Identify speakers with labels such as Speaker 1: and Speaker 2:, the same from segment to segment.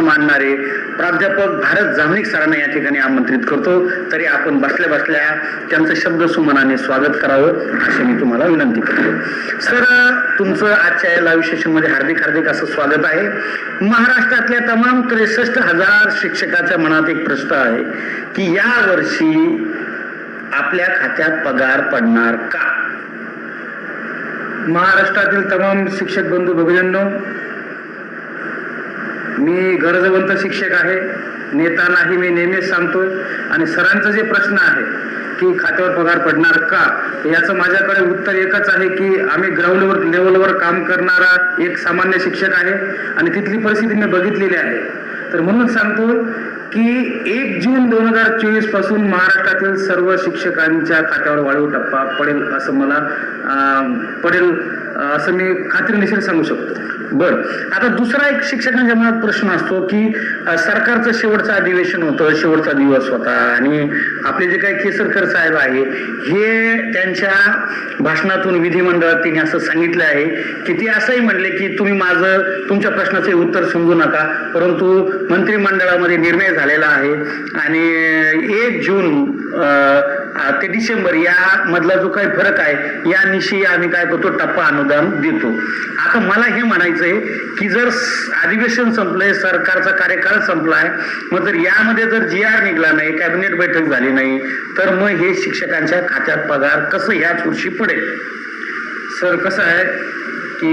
Speaker 1: मानणारे प्राध्यापक भारत जामनिक सरांना या ठिकाणी आमंत्रित करतो. तरी आपण बसल्या बसल्या त्यांचं शब्द सुमनाने स्वागत करावं अशी मी तुम्हाला विनंती करतो. सर तुमचं आजच्या या लाईव्ह सेशनमध्ये हार्दिक हार्दिक असं स्वागत आहे. महाराष्ट्रातल्या तमाम त्रेसष्ट हजार शिक्षकाच्या मनात एक प्रश्न आहे की या वर्षी आपल्या खात्यात पगार पडणार का?
Speaker 2: महाराष्ट्रातील तमाम शिक्षक बंधू भगिनींनो मी गरजवंत शिक्षक आहे. नेता नाही मी नेहमीच सांगतो आणि सरांचं जे प्रश्न आहे की खात्यावर पगार पडणार का? याचं माझ्याकडे उत्तर एकच आहे की आम्ही ग्राउंडवर लेवलवर काम करणारा एक सामान्य शिक्षक आहे. आणि तिथली परिस्थिती मी बघितलेली आहे. तर म्हणून सांगतो की एक जून दोन हजार चोवीसपासून महाराष्ट्रातील सर्व शिक्षकांच्या खात्यावर वाढीव टप्पा पडेल असं मला पडेल. असं मी खात्रीनिशीर सांगू शकतो.
Speaker 1: बर. आता दुसरा एक शिक्षकांच्या मनात प्रश्न असतो की सरकारचं शेवटचं अधिवेशन होतं शेवटचा दिवस होता आणि आपले जे काही केसरकर साहेब आहे हे त्यांच्या भाषणातून विधिमंडळात त्यांनी असं सांगितलं आहे की ते असंही म्हणले की तुम्ही माझं तुमच्या प्रश्नाचे उत्तर समजू नका परंतु मंत्रिमंडळामध्ये निर्णय झालेला आहे आणि एक जून ते डिसेंबर या मधला जो काही फरक आहे या निशी आम्ही काय करतो टप्पा अनुदान देतो. आता मला हे म्हणायचं आहे की जर अधिवेशन संपलंय सरकारचा कार्यकाळ संपलाय मग जर यामध्ये जर जी आर निघला नाही कॅबिनेट बैठक झाली नाही तर मग हे शिक्षकांच्या खात्यात पगार कसं ह्याच वर्षी पडेल?
Speaker 2: सर कसं आहे की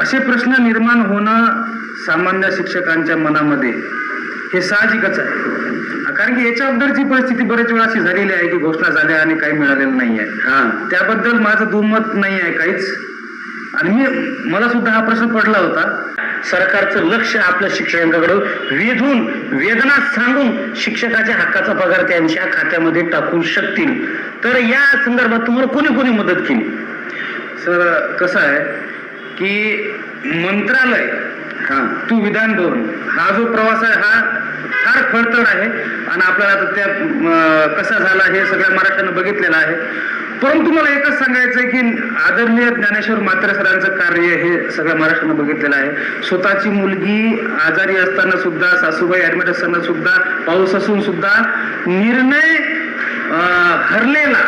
Speaker 2: असे प्रश्न निर्माण होणं सामान्य शिक्षकांच्या मनामध्ये हे साहजिकच आहे. कारण की याच्या अगोदरची परिस्थिती बरेच वेळा अशी झालेली आहे की घोषणा झाल्या आणि काही मिळालेलं नाही आहे.
Speaker 1: हा.
Speaker 2: त्याबद्दल माझं दुमत नाही आहे काहीच. आणि मी मला सुद्धा हा प्रश्न पडला होता.
Speaker 1: सरकारचं लक्ष आपल्या शिक्षकांकडे वेधून वेदना सांगून शिक्षकाच्या हक्काचा पगार त्यांच्या खात्यामध्ये टाकू शकतील. तर या संदर्भात तुम्हाला कोणी कोणी मदत केली?
Speaker 2: सर कसं आहे की मंत्रालय
Speaker 1: हा.
Speaker 2: टू विधान भवन हा जो प्रवास आहे हा फार खडतड आहे. आणि आपल्याला आता त्या कसा झाला हे सगळ्या महाराष्ट्रानं बघितलेलं आहे. परंतु मला एकच सांगायचं आहे की आदरणीय ज्ञानेश्वर मात्रे सरांचं कार्य हे सगळ्या महाराष्ट्रानं बघितलेलं आहे. स्वतःची मुलगी आजारी असताना सुद्धा सासूबाई ऍडमिट असताना सुद्धा पाऊस असून सुद्धा निर्णय हरलेला.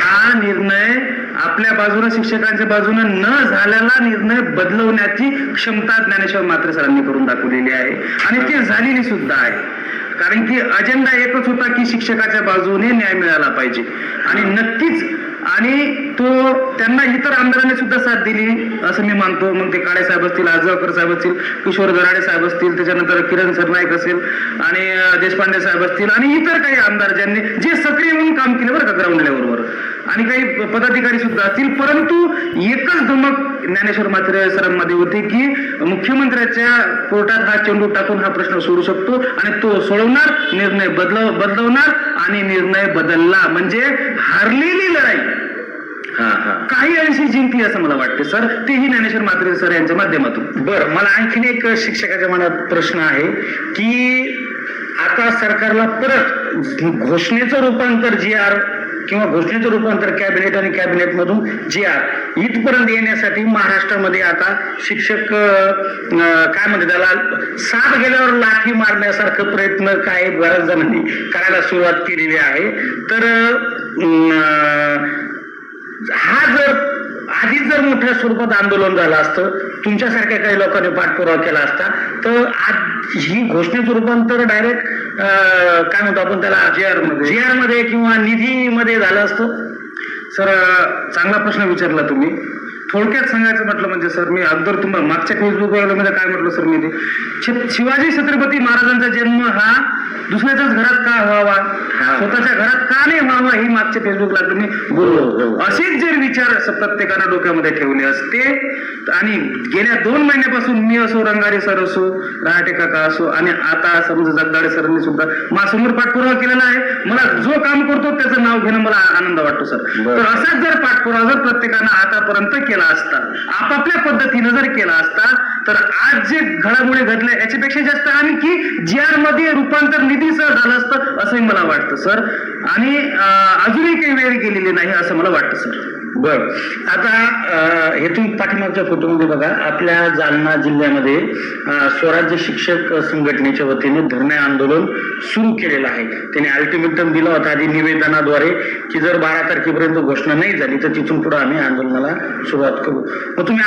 Speaker 2: हा निर्णय आपल्या बाजूने शिक्षकांच्या बाजूने न झालेला निर्णय बदलवण्याची क्षमता ज्ञानेश्वर मात्र सरांनी करून दाखवलेली आहे. आणि ती झालेली सुद्धा आहे. कारण की अजेंडा एकच होता की शिक्षकाच्या बाजूने न्याय मिळाला पाहिजे. आणि नक्कीच आणि तो त्यांना इतर आमदारांनी सुद्धा साथ दिली. असं मी मानतो. मग ते काळे साहेब असतील आजगावकर साहेब असतील किशोर दराडे साहेब असतील त्याच्यानंतर किरण सरनाईक असेल आणि देशपांडे साहेब असतील आणि इतर काही आमदार ज्यांनी जे सक्रिय म्हणून काम केले बरं का ग्राउंड लेवलवर. आणि काही पदाधिकारी सुद्धा असतील. परंतु एकच धमक ज्ञानेश्वर मात्र सरांमध्ये होती की मुख्यमंत्र्याच्या कोर्टात हा चेंडू टाकून हा प्रश्न सोडू शकतो आणि तो सोडवणार निर्णय बदलव बदलवणार आणि निर्णय बदलला. म्हणजे हारलेली लढाई. काही अंशी जिंकली असं मला वाटते सर. तेही ज्ञानेश्वर मात्रे सर यांच्या माध्यमातून.
Speaker 1: बर मला आणखीन एक शिक्षकाच्या मनात प्रश्न आहे की आता सरकारला परत घोषणेचं रूपांतर जी आर किंवा घोषणेचं रूपांतर कॅबिनेट आणि कॅबिनेट मधून जी आर इथपर्यंत येण्यासाठी महाराष्ट्रामध्ये आता शिक्षक काय म्हणते त्याला साथ गेल्यावर लाठी मारण्यासारखं प्रयत्न काय बऱ्याच जणांनी करायला सुरुवात केलेली आहे. तर हा जर आधीच जर मोठ्या स्वरूपात आंदोलन झालं असतं तुमच्यासारख्या काही लोकांनी पाठपुरावा केला असता तर आज ही घोषणेचं रूपांतर डायरेक्ट काय म्हणतो आपण त्याला
Speaker 2: जी आरमध्ये.
Speaker 1: जी आरमध्ये किंवा निधीमध्ये झालं असतं
Speaker 2: सर चांगला प्रश्न विचारला तुम्ही थोडक्यात सांगायचं म्हटलं म्हणजे सर मी अगोदर तुम्हाला मागच्या फेसबुकमध्ये काय म्हटलं सर मी ते शिवाजी छत्रपती महाराजांचा जन्म हा दुसऱ्याच्याच घरात का व्हावा. स्वतःच्या घरात का नाही व्हावा ही मागच्या फेसबुकला तुम्ही. बोललो असेच जर विचार प्रत्येकानं डोक्यामध्ये ठेवले असते आणि गेल्या दोन महिन्यापासून मी असो रंगारे सर असो रहाटे काका असो आणि आता समजा जगदाडे सरांनी सुद्धा माझ्यासमोर पाठपुरावा केलेला आहे मला जो काम करतो त्याचं नाव घेणं मला आनंद वाटतो सर. तर असाच जर पाठपुरावा जर प्रत्येकानं आतापर्यंत केला असता आपापल्या पद्धतीनं जर केला असता तर आज जे घडामोडी घडल्या याच्यापेक्षा जास्त आणखी जी आरमध्ये रूपांतर निधीसह झालं असतं असंही मला वाटतं सर. आणि अजूनही काही वेळ गेलेली नाही असं मला वाटतं सर.
Speaker 1: बर. आता हे तुम्ही पाठीमागच्या फोटोमध्ये बघा आपल्या जालना जिल्ह्यामध्ये स्वराज्य शिक्षक संघटनेच्या वतीने धरणे आंदोलन सुरू केलेलं आहे. त्यांनी अल्टिमेटम दिला होता आधी निवेदनाद्वारे की जर बारा तारखेपर्यंत घोषणा नाही झाली तर तिथून पुढे आम्ही आंदोलनाला सुरुवात करू. मग तुम्ही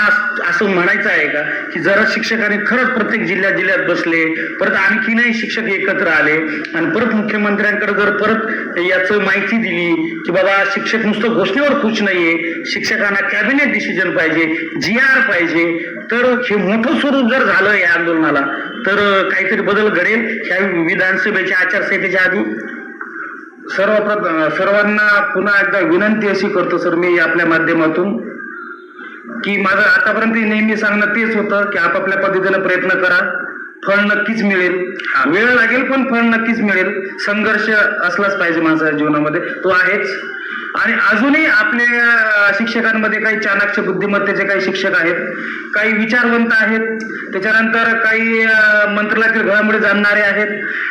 Speaker 1: असं म्हणायचं आहे का की जरा शिक्षकांनी खरंच प्रत्येक जिल्ह्यात जिल्ह्यात बसले परत आणखीनही शिक्षक एकत्र आले आणि परत मुख्यमंत्र्यांकडे जर परत याचं माहिती दिली की बाबा शिक्षक नुसतं घोषणेवर खुश नाहीये शिक्षकांना कॅबिनेट डिसिजन पाहिजे जी आर पाहिजे. तर हे मोठं स्वरूप जर झालं या आंदोलनाला तर काहीतरी बदल घडेल ह्या विधानसभेच्या आचारसंहितेच्या आधी?
Speaker 2: सर्वप्रथम सर्वांना पुन्हा एकदा विनंती अशी करतो सर मी आपल्या माध्यमातून की माझं आतापर्यंत नेहमी सांगणं तेच होतं की आपापल्या पद्धतीनं प्रयत्न करा फळ नक्कीच मिळेल. वेळ लागेल पण फळ नक्कीच मिळेल. संघर्ष असलाच पाहिजे माणसाच्या जीवनामध्ये. तो आहेच. आणि अजूनही आपल्या शिक्षकांमध्ये काही चाणाक्ष बुद्धिमत्तेचे काही शिक्षक आहेत काही विचारवंत आहेत त्याच्यानंतर काही मंत्रालयातील घडामोडी जाणणारे आहेत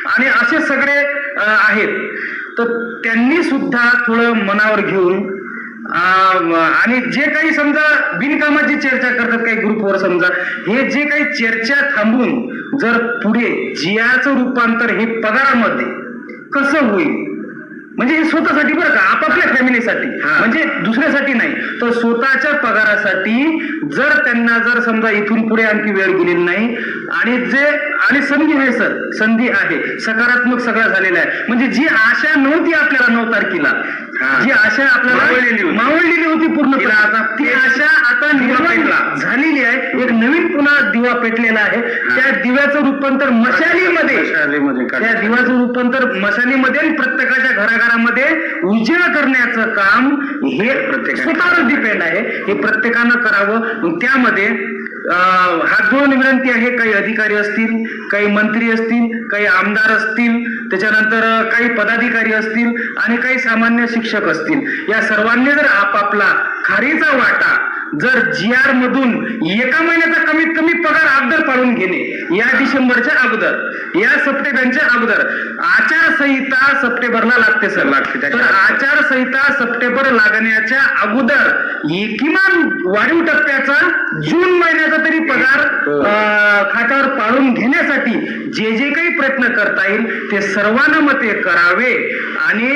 Speaker 2: आणि असे सगळे आहेत. तर त्यांनी सुद्धा थोडं मनावर घेऊन आणि जे काही समजा बिनकामाची चर्चा करतात काही ग्रुपवर समजा हे जे काही चर्चा थांबून जर पुढे जियाचं रूपांतर हे पगारामध्ये कसं होईल? म्हणजे हे स्वतःसाठी बरं का आपापल्या फॅमिलीसाठी
Speaker 1: हा.
Speaker 2: म्हणजे दुसऱ्यासाठी नाही तर स्वतःच्या पगारासाठी जर त्यांना जर समजा इथून पुढे आणखी वेळ गेलेली नाही आणि जे आणि संधी आहे सर संधी आहे सकारात्मक सगळं झालेलं आहे म्हणजे जी आशा नव्हती आपल्याला नऊ तारखेला. जी आशा आपल्याला
Speaker 1: मावळलेली होती.
Speaker 2: पूर्ण ती आशा आता निर्माण. झालेली आहे. एक नवीन पुन्हा दिवा पेटलेला आहे. त्या दिव्याचं रूपांतर मशालीमध्ये. त्या दिवाचं रूपांतर मशालीमध्ये आणि प्रत्येकाच्या घराघरामध्ये उजेड करण्याचं काम हे
Speaker 1: प्रत्येकाने
Speaker 2: स्वतःवर डिपेंड आहे. हे प्रत्येकानं करावं. त्यामध्ये हात जोडून विनंती आहे काही अधिकारी असतील काही मंत्री असतील काही आमदार असतील त्याच्यानंतर काही पदाधिकारी असतील आणि काही सामान्य शिक्षक असतील. या सर्वांनी जर आपापला खारीचा वाटा जर जी आर मधून एका महिन्याचा कमीत कमी पगार अगोदर पाडून घेणे या डिसेंबरच्या अगोदर या सप्टेंबरच्या अगोदर आचारसंहिता सप्टेंबरला लागते सर.
Speaker 1: लागते,
Speaker 2: तर आचारसंहिता सप्टेंबर लागण्याच्या अगोदर किमान वाढीव टप्प्याचा जून महिन्याचा तरी पगार
Speaker 1: हो.
Speaker 2: खात्यावर पाडून घेण्यासाठी जे जे काही प्रयत्न करता येईल ते सर्वांना मते करावे. आणि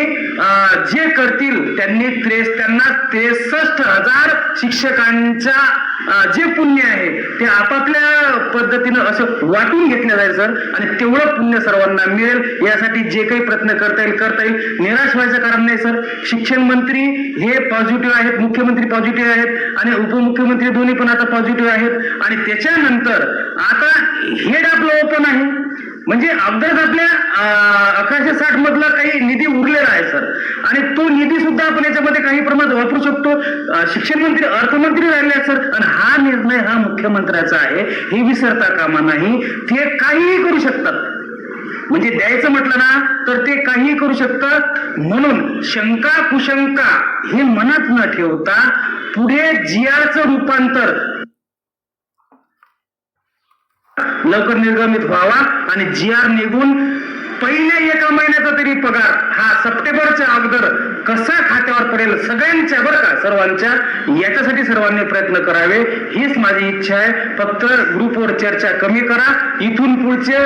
Speaker 2: जे करतील त्यांनी त्रेस त्यांना त्रेसष्ट हजार शिक्षकांच्या अं, जे पुण्य आहे ते आपापल्या पद्धतीनं असं वाटून घेतलं जाईल सर. आणि तेवढं पुण्य सर्वांना मिळेल. यासाठी जे काही प्रयत्न करता येईल करता येईल. निराश व्हायचं कारण नाही सर. शिक्षण मंत्री हे पॉझिटिव्ह आहेत मुख्यमंत्री पॉझिटिव्ह आहेत आणि उपमुख्यमंत्री दोन्ही पण आता पॉझिटिव्ह आहेत. आणि त्याच्यानंतर आता हेड आपलं ओपन आहे. म्हणजे अपघातातल्या अकराशे साठ मधला काही निधी उरलेला आहे सर. आणि तो निधी सुद्धा आपण याच्यामध्ये काही प्रमाणात वापरू शकतो. शिक्षण मंत्री अर्थमंत्री राहिले आहेत सर. आणि हा निर्णय हा मुख्यमंत्र्याचा आहे. हे विसरता कामा नाही. ते काहीही करू शकतात. म्हणजे द्यायचं म्हटलं ना तर ते काहीही करू शकतात. म्हणून शंका कुशंका हे मनात न ठेवता पुढे जियाचं रूपांतर लवकर निर्गमित व्हावा आणि जी आर निघून पहिल्या एका महिन्याचा तरी पगार हा सप्टेंबरच्या अगोदर कसा खात्यावर पडेल सगळ्यांच्या बरं का सर्वांच्या? याच्यासाठी सर्वांनी प्रयत्न करावे. हीच माझी इच्छा आहे. फक्त ग्रुपवर चर्चा कमी करा. इथून पुढचे